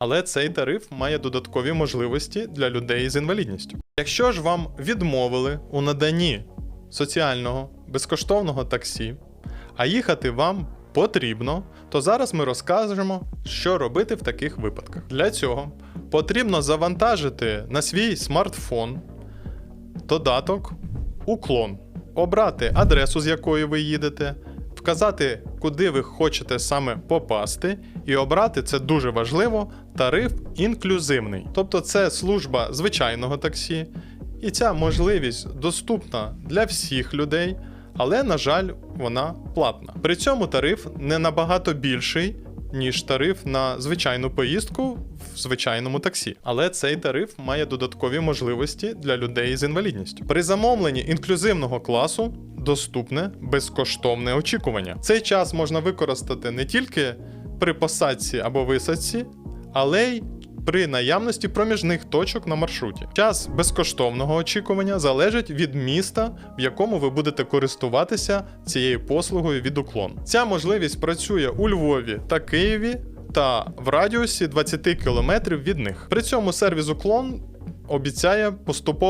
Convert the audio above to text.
Але цей тариф має додаткові можливості для людей з інвалідністю. Якщо ж вам відмовили у наданні соціального безкоштовного таксі, а їхати вам потрібно, то зараз ми розкажемо, що робити в таких випадках. Для цього потрібно завантажити на свій смартфон додаток Уклон, обрати адресу, з якої ви їдете, вказати, куди ви хочете саме попасти, і обрати це дуже важливо. Тариф інклюзивний. Тобто це служба звичайного таксі, і ця можливість доступна для всіх людей, але, на жаль, вона платна. При цьому тариф не набагато більший, ніж тариф на звичайну поїздку в звичайному таксі. Але цей тариф має додаткові можливості для людей з інвалідністю. При замовленні інклюзивного класу доступне безкоштовне очікування. Цей час можна використати не тільки при посадці або висадці, але й при наявності проміжних точок на маршруті. Час безкоштовного очікування залежить від міста, в якому ви будете користуватися цією послугою від уклон. Ця можливість працює у Львові та Києві та в радіусі 20 км від них. При цьому сервіс уклон обіцяє поступово